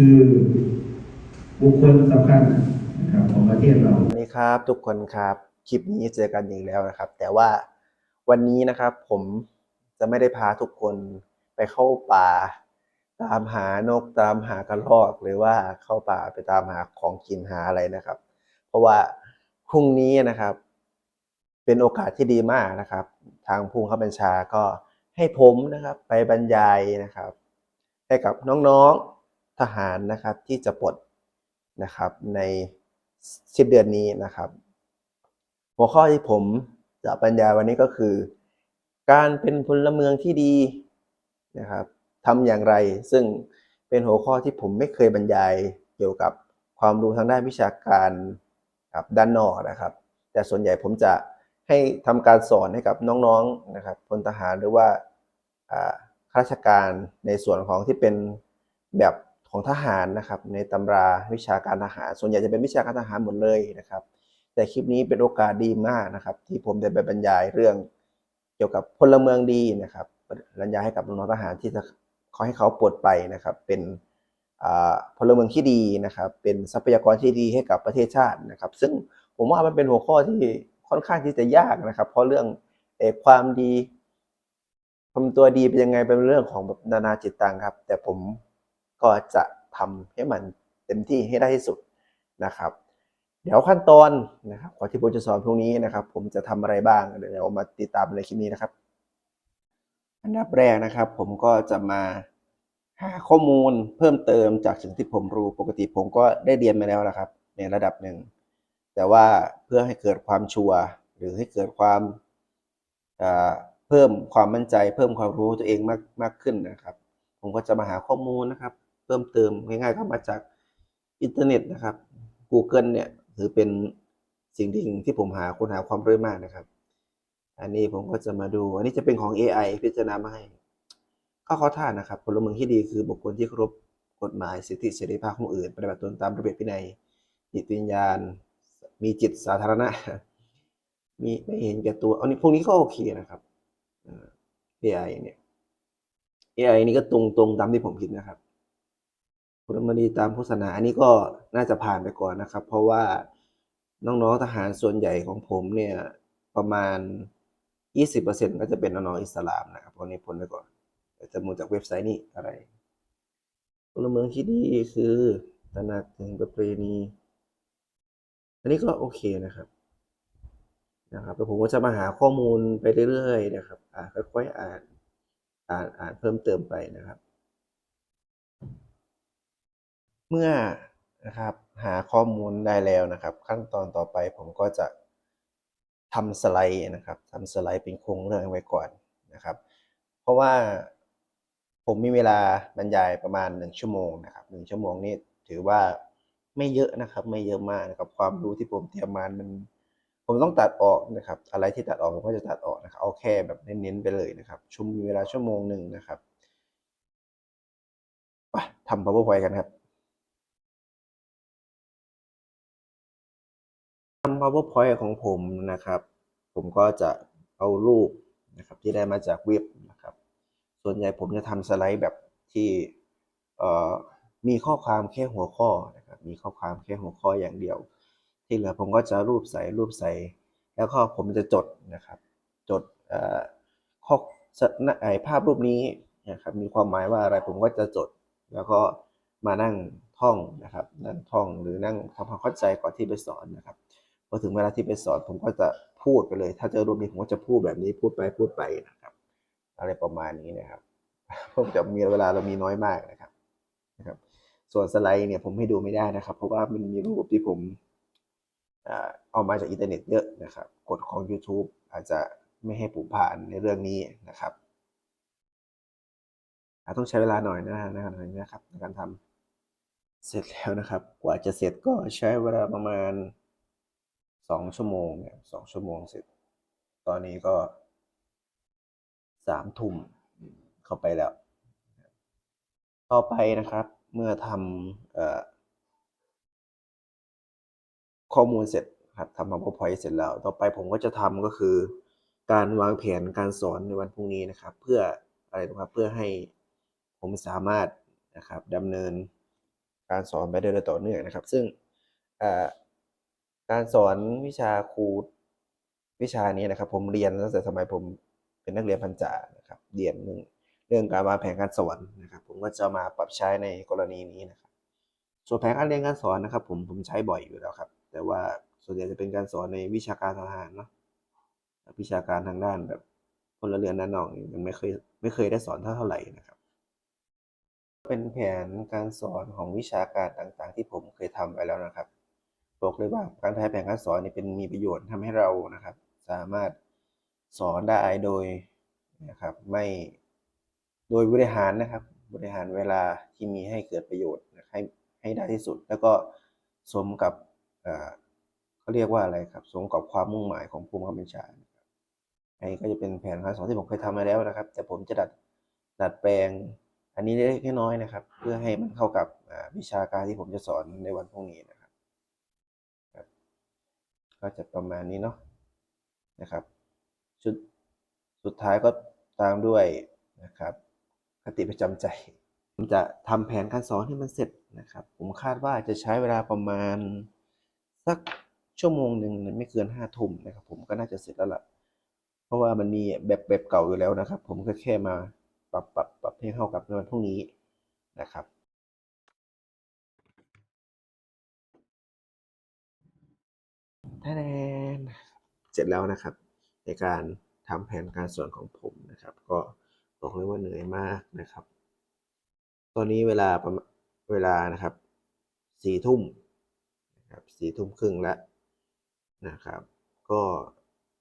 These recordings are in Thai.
คือบุคคลสำคัญนะครับของประเทศเราสวัสดีครับ ทุกคนครับ คลิปนี้เจอกันอีกแล้วนะครับ แต่ว่าวันนี้นะครับผมจะไม่ได้พาทุกคนไปเข้าป่า ตามหานกตามหากระรอกหรือว่าเข้าป่าไปตามหาของกินหาอะไรนะครับ เพราะว่าพรุ่งนี้นะครับ เป็นโอกาสที่ดีมากนะครับ ทางผู้บังคับบัญชาก็ให้ผมนะครับ ไปบรรยายนะครับ ให้กับน้องๆ ทหารนะครับที่จะปลดนะครับในสิ้นเดือนนี้นะครับ หัวข้อที่ผมจะบรรยายวันนี้ก็คือ การเป็นพลเมืองที่ดีนะครับทำอย่างไร ซึ่งเป็นหัวข้อที่ผมไม่เคยบรรยายเกี่ยวกับความรู้ทางด้านวิชาการครับด้านนอกนะครับ แต่ส่วนใหญ่ผมจะให้ทำการสอนให้กับน้องๆนะครับพลทหารหรือว่าข้าราชการในส่วนของที่เป็นแบบ ของทหารนะครับ ในตำราวิชาการทหาร ส่วนใหญ่จะเป็นวิชาการทหารหมดเลยนะครับ แต่คลิปนี้เป็นโอกาสดีมากนะครับ ที่ผมได้ไปบรรยายเรื่องเกี่ยวกับพลเมืองดีนะครับบรรยายให้กับน้องทหารที่จะขอให้เขาปลดไปนะครับ เป็นพลเมืองที่ดีนะครับ เป็นทรัพยากรที่ดีให้กับประเทศชาตินะครับ ซึ่งผมว่ามันเป็นหัวข้อที่ค่อนข้างที่จะยากนะครับ เพราะเรื่องเอความดีทำตัวดีเป็นยังไงเป็นเรื่องของแบบนานาจิตตังครับ แต่ผม ก็จะทำให้มันเต็มที่ให้ได้ที่สุดนะครับ เดี๋ยวขั้นตอนนะครับก่อนที่ผมจะสอนพรุ่งนี้นะครับ ผมจะทำอะไรบ้างเดี๋ยวเรามาติดตามในคลิปนี้นะครับ อันดับแรกนะครับ ผมก็จะมาหาข้อมูลเพิ่มเติมจากสิ่งที่ผมรู้ปกติผมก็ได้เรียนมาแล้วนะครับ ในระดับหนึ่ง แต่ว่าเพื่อให้เกิดความชัวร์หรือให้เกิดความเพิ่มความมั่นใจ เพิ่มความรู้ตัวเองมากมากขึ้นนะครับ ผมก็จะมาหาข้อมูลนะครับ เพิ่มเติมง่ายๆก็มาจากอินเทอร์เน็ตนะครับ Google เนี่ยถือเป็นสิ่งที่ที่ผมหาค้นหาความรู้มากนะครับ อันนี้ผมก็จะมาดู อันนี้จะเป็นของ AI พิจารณามาให้ข้อข้อท่านะครับพลเมืองที่ดีคือบุคคลที่เคารพกฎหมายสิทธิเสรีภาพของอื่น ปฏิบัติตนตามระเบียบวินัยจิตวิญญาณ มีจิตสาธารณะ มีไม่เห็นแก่ตัวอันนี้พวกนี้ก็โอเคนะครับเอ่อ AI เนี่ย AI นี่ก็ตรงตรงตามที่ผมคิดนะครับ พลเมืองดีตามโฆษณาอันนี้ก็น่าจะผ่านไปก่อนนะครับ เพราะว่าน้องๆทหารส่วนใหญ่ของผมเนี่ยประมาณ 20%ก็จะเป็นน้องอิสลามนะครับพวกนี้พ้นไปก่อนจะมูจากเว็บไซต์นี้อะไรพลเมืองที่ดีคือตระหนักถึงประเพณีอันนี้ก็โอเคนะครับนะครับแล้วผมก็จะมาหาข้อมูลไปเรื่อยๆนะครับ อ่าค่อยๆอ่านอ่านอ่านเพิ่มเติมไปนะครับ เมื่อนะครับหาข้อมูลได้แล้วนะครับ ขั้นตอนต่อไปผมก็จะทำสไลด์นะครับทำสไลด์เป็นโครงเรื่องไว้ก่อนนะครับ เพราะว่าผมมีเวลาบรรยายประมาณหนึ่งชั่วโมงนะครับหนึ่งชั่วโมงนี้ถือว่าไม่เยอะนะครับ ไม่เยอะมากนะครับ ความรู้ที่ผมเตรียมมามันผมต้องตัดออกนะครับ อะไรที่ตัดออกผมก็จะตัดออกนะครับเอาแค่แบบเน้นๆไปเลยนะครับชั่วมีเวลาชั่วโมงหนึ่งนะครับไปทำ powerpoint กันครับ powerpoint ของผมนะครับ ผมก็จะเอารูปนะครับที่ได้มาจากเว็บนะครับ ส่วนใหญ่ผมจะทำสไลด์แบบที่มีข้อความแค่หัวข้อนะครับมีข้อความแค่หัวข้ออย่างเดียว ที่เหลือผมก็จะรูปใส่รูปใส่ แล้วก็ผมจะจดนะครับ จดเอ่อข้อไอภาพรูปนี้นะครับมีความหมายว่าอะไรผมก็จะจด แล้วก็มานั่งท่องนะครับ นั่งท่องหรือนั่งทำความเข้าใจก่อนที่ไปสอนนะครับ พอถึงเวลาที่ไปสอนผมก็จะพูดไปเลย ถ้าเจอรูปนี้ผมก็จะพูดแบบนี้พูดไปพูดไปนะครับ อะไรประมาณนี้นะครับผมจะมีเวลาเรามีน้อยมากนะครับนะครับ ส่วนสไลด์เนี่ยผมให้ดูไม่ได้นะครับ เพราะว่ามันมีรูปที่ผมเอามาจากอินเทอร์เน็ตเยอะนะครับกฎของ YouTube อาจจะไม่ให้ผมผ่านในเรื่องนี้นะครับอาจต้องใช้เวลาหน่อยนะนะครับนะครับในการทำเสร็จแล้วนะครับ กว่าจะเสร็จก็ใช้เวลาประมาณ สองชั่วโมงเนี่ยสองชั่วโมงเสร็จ ตอนนี้ก็สามทุ่มเข้าไปแล้ว ต่อไปนะครับ เมื่อทำอข้อมูลเสร็จครับทำ PowerPoint เสร็จแล้ว ต่อไปผมก็จะทำก็คือ การวางแผนการสอนในวันพรุ่งนี้นะครับ เพื่ออะไรนะครับเพื่อให้ผมสามารถนะครับดำเนินการสอนไปได้โดยต่อเนื่องนะครับ ซึ่งอ การสอนวิชาครูวิชานี้นะครับ ผมเรียนตั้งแต่สมัยผมเป็นนักเรียนพันจานะครับ เรียนเรื่องเรื่องการวางแผนการสอนนะครับ ผมก็จะมาปรับใช้ในกรณีนี้นะครับ ส่วนแผนการเรียนการสอนนะครับ ผมผมใช้บ่อยอยู่แล้วครับ แต่ว่าส่วนใหญ่จะเป็นการสอนในวิชาการทหารเนาะวิชาการทางด้านแบบพลเรือนด้านนอกนี่มันไม่เคยไม่เคยได้สอนเท่าเท่าไหร่นะครับ เป็นแผนการสอนของวิชาการต่างๆ ที่ผมเคยทำไปแล้วนะครับ บอกเลยว่าการใช้แผนการสอนนี่เป็นมีประโยชน์ทำให้เรานะครับ สามารถสอนได้โดยนะครับไม่โดยบริหารนะครับ บริหารเวลาที่มีให้เกิดประโยชน์ให้ให้ได้ที่สุด แล้วก็สมกับเขาเรียกว่าอะไรครับสมกับความมุ่งหมายของภูมิคำบัญชานะครับอันนี้ก็จะเป็นแผนการสอนที่ผมเคยทำมาแล้วนะครับ แต่ผมจะดัดดัดแปลง อันนี้เล็กน้อยนะครับ เพื่อให้มันเข้ากับวิชาการที่ผมจะสอนในวันพรุ่งนี้นะ ก็จะประมาณนี้เนาะนะครับ ชุดสุดท้ายก็ตามด้วยนะครับคติประจำใจ ผมจะทำแผนการสอนให้มันเสร็จนะครับ ผมคาดว่าจะใช้เวลาประมาณสักชั่วโมงหนึ่งไม่เกินห้าทุ่มนะครับ ผมก็น่าจะเสร็จแล้วล่ะ เพราะว่ามันมีแบบแบบเก่าอยู่แล้วนะครับ ผมก็แค่มาปรับปรับปรับให้เข้ากับในวันพรุ่งนี้นะครับ เสร็จแล้วนะครับ ในการทำแผนการสอนของผมนะครับ ก็บอกเลยว่าเหนื่อยมากนะครับ ตอนนี้เวลาประมาณเวลานะครับสี่ทุ่มนะครับสี่ทุ่มครึ่งแล้วนะครับ ก็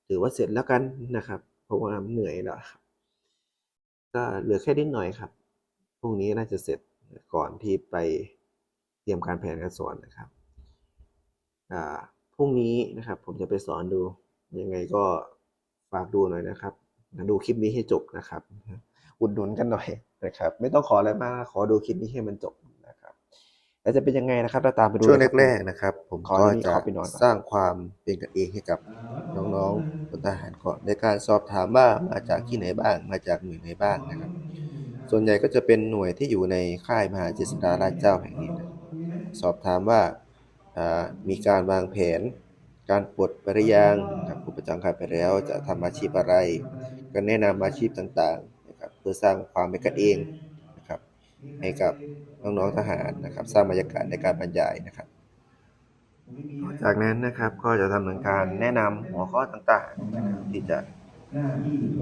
ถือว่าเสร็จแล้วกันนะครับ เพราะว่าเหนื่อยแล้วครับก็เหลือแค่นิดหน่อยครับพรุ่งนี้น่าจะเสร็จก่อนที่ไปเตรียมการแผนการสอนนะครับอ่า พรุ่งนี้นะครับ ผมจะไปสอนดู ยังไงก็ฝากดูหน่อยนะครับ ดูคลิปนี้ให้จบนะครับ อุดหนุนกันหน่อยนะครับ ไม่ต้องขออะไรมาก ขอดูคลิปนี้ให้มันจบนะครับ แล้วจะเป็นยังไงนะครับเราตามไปดูช่วงเลยครับแรกๆนะครับ ผมขอก็ที่นี่จะขอไปนอนก่อนสร้างความเป็นกันเองให้กับน้องๆพลทหารก่อนในการสอบถามว่ามาจากที่ไหนบ้าง มาจากหน่วยไหนบ้างนะครับ ส่วนใหญ่ก็จะเป็นหน่วยที่อยู่ในค่ายมหาเจษฎาราชเจ้าแห่งนี้นะสอบถามว่าอ่า มีการวางแผน การปลดไปหรือยังครับผู้ประจำการไปแล้วจะทำอาชีพอะไร ก็แนะนำอาชีพต่างๆนะครับเพื่อสร้างความเป็นกันเองนะครับให้กับน้องๆทหารนะครับ สร้างบรรยากาศในการบรรยายนะครับจากนั้นนะครับก็จะทำเนินการแนะนำหัวข้อต่างๆนะครับที่จะ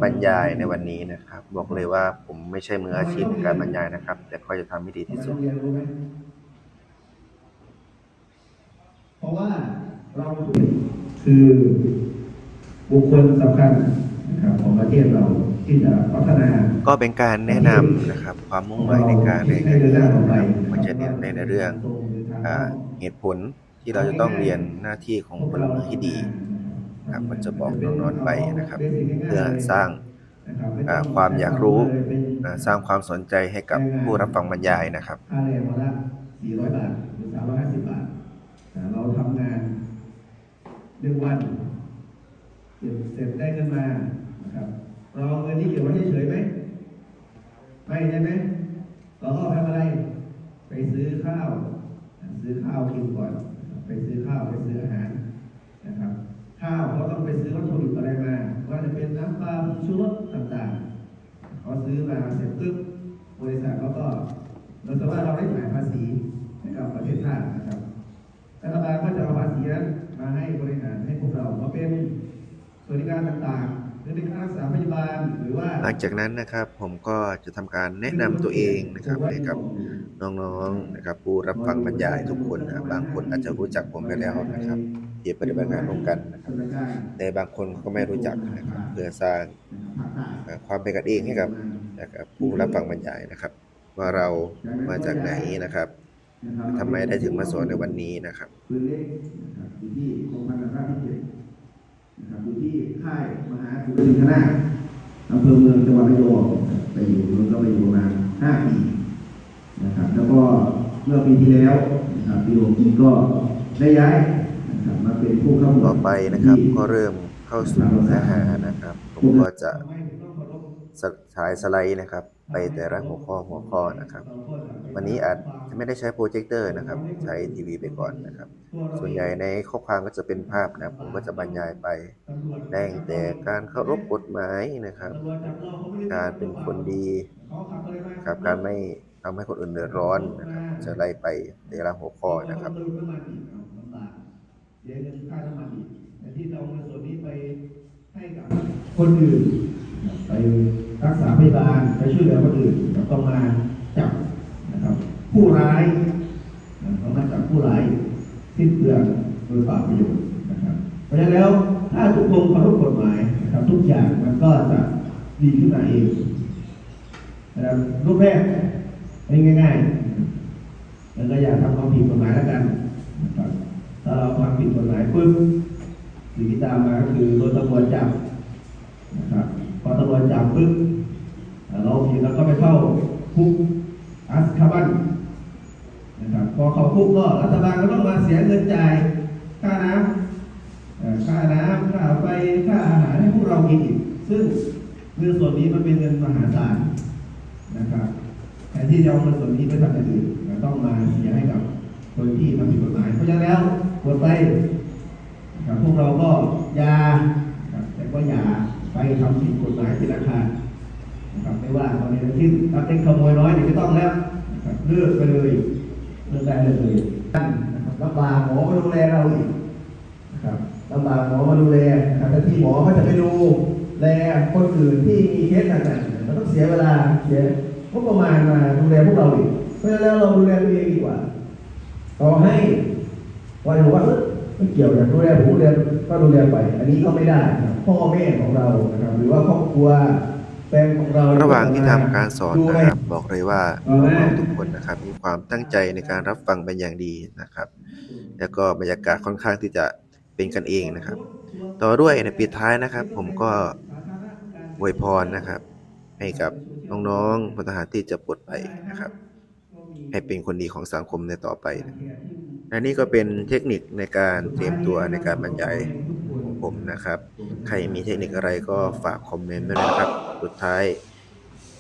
บรรยายในวันนี้นะครับ บอกเลยว่าผมไม่ใช่มืออาชีพในการบรรยายนะครับ แต่ก็จะทำให้ดีที่สุด รียนรู้ไหมเพราะว่าเราคือบุคคลสำคัญนะครับของประเทศเราที่จะพัฒนาก็เป็นการแนะนำนะครับความมุ่งหมายในการเรียนการเรียนนะครับมันจะเน้นในเรื่องเหตุผลที่เราจะต้องเรียนหน้าที่ของพลเมืองที่ดีนะครับมันจะบอกน้องๆไปนะครับ เพื่อสร้างความอยากรู้สร้างความสนใจให้กับผู้รับฟังบรรยายนะครับค่าแรงวันละ400บาทหรือ350บาทอ่า เราทำงานหนึ่งวันเก็บเสร็จได้เงินมานะครับ เราเอาเงินนี้เก็บไว้เฉยไหมไม่ใช่ไหมเราก็ทำอะไร ไปซื้อข้าว ซื้อข้าวกินก่อน ไปซื้อข้าวไปซื้ออาหารนะครับ ข้าวเขาต้องไปซื้อวัตถุดิบอะไรมาว่าจะเป็นน้ำปลาผงชูรสต่างๆเขาซื้อมาเสร็จปุ๊บบริษัทเขาก็เราจะว่าเราได้จ่ายภาษีให้กับประเทศชาตินะครับรัฐบาลก็จะเอาภาษีนั้นมาให้บริหารให้พวกเรามาเป็นส วัสดิการต่างๆหรือในค่ารักษาพยาบาลหรือว่า หลังจากนั้นนะครับผมก็จะทำการแนะนำตัวเองนะครับให้กับน้องๆนะครับ ผู้รับฟังบรรยายทุกคนนะครับบางคนอาจจะรู้จักผมไปแล้วนะครับที่ปฏิบัติงานร่วมกันนะครับแต่บางคนก็ไม่รู้จักนะครับเพื่อสร้างความเป็นกันเองให้กับนะครับผู้รับฟังบรรยายนะครับ ว่าเรามาจากไหนนะครับทำไมได้ถึงมาสอนในวันนี้นะครับปื นเล็กนะครับอยู่ที่กรมพันธุ์ราบที่เจ็ดนะครับอยู่ที่ค่ายมหาสุรินทนาถอำเภอเมืองจังหวัดระยองนะครับไปอยู่นู้นก็ไปอยู่ประมาณห้าปีนะครับ แล้วก็เมื่อปีที่แล้วนะครับปีหกปีก็ได้ย้ายนะครับมาเป็นผู้เข้าหมวดต่อไปนะครับที่ก็เริ่มเข้าสู่เนื้อหานะครับ ผมก็จะสฉายสไลด์นะครับ ไปแต่ละหัวข้อหัวข้อนะครับ วันนี้อาจจะไม่ได้ใช้โปรเจคเตอร์นะครับ ใช้ทีวีไปก่อนนะครับ ส่วนใหญ่ในข้อความก็จะเป็นภาพนะผมก็จะบรรยายไปแรงแต่การเคารพกฎหมายนะครับ การเป็นคนดีครับการไม่ทำให้คนอื่นเดือดร้อนนะครับ จะไล่ไปแต่ละหัวข้อนะครับเสียเงินค่าน้ำมันอีกแต่ที่เราเอาเงินส่วนนี้ไปให้กับคนอื่น ไปรักษาพยาบาลไปช่วยเหลือคนอื่นเราต้องมาจับนะครับ ผู้ร้ายต้องมาจับผู้ร้ายสิ้นเปลืองโดยเปล่าประโยชน์นะครับ เพราะฉะนั้นแล้วถ้าทุกคนเคารพกฎหมายนะครับ ทุกอย่างมันก็จะดีขึ้นมาเองนะครับรูปแรกง่ายๆแล้วก็อย่าทำความผิดกฎหมายแล้วกันนะครับถ้าเราทำผิดกฎหมายปุ๊บสิ่งที่ตามมาก็คือโดนตำรวจจับนะครับ พอตำรวจจับปุ๊บเราผิดแล้วก็ไปเข้าคุกอัสคาบันนะครับพอเข้าคุกก็รัฐบาลก็ต้องมาเสียเงินจ่ายค่าน้ำเอ่อค่าน้ำค่าไฟค่าอาหารให้พวกเรากินอีกซึ่งเงินส่วนนี้มันเป็นเงินมหาศาลนะครับแทนที่จะเอาเงินส่วนนี้ไปทำอย่างอื่นต้องมาเสียให้กับคนที่ทำผิดกฎหมาย เพราะฉะนั้นแล้วกดไปกับพวกเราก็ยาแต่ก็อย่า ไปทำผิดกฎหมายเป็นราคานะครับไม่ว่าตอนนี้ทั้งสิ้นถ้าเป็นขโมยน้อยนี่ไม่ต้องแล้วเลิกไปเลยเลิกได้เลยท่านนะครับลำบากหมอมาดูแลเราอีกนะครับลำบากหมอมาดูแลนะครับแต่ที่หมอเขาจะไปดูแลคนอื่นที่มีเคสหนักๆมันต้องเสียเวลาเสียงบประมาณมาดูแลพวกเราอีกเพราะฉะนั้นแล้วเราดูแลตัวเองดีกว่าต่อให้วันบอกว่า ไม่เกี่ยวอย่างดูแลผมดูแลก็ดูแลไป อันนี้ก็ไม่ได้นะครับพ่อแม่ของเรานะครับหรือว่าครอบครัวแฟนของเราระหว่างที่ทำการสอนดูนะแลครับ บอกเลยว่าน้องๆทุกคนนะครับ มีความตั้งใจในการรับฟังเป็นอย่างดีนะครับ แล้วก็บรรยากาศค่อนข้างที่จะเป็นกันเองนะครับ ต่อด้วยในปิดท้ายนะครับ ผมก็อวยพรนะครับ ให้กับน้องๆพลทหารที่จะปลดไปนะครับ ให้เป็นคนดีของสังคมในต่อไปนะ และนี่ก็เป็นเทคนิคในการเตรียมตัวในการบรรยายของผมนะครับ ใครมีเทคนิคอะไรก็ฝากคอมเมนต์ด้วยนะครับ สุดท้าย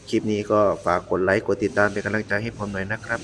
คลิปนี้ก็ฝากกดไลค์กดติดตามเป็นกำลังใจให้ผมหน่อยนะครับ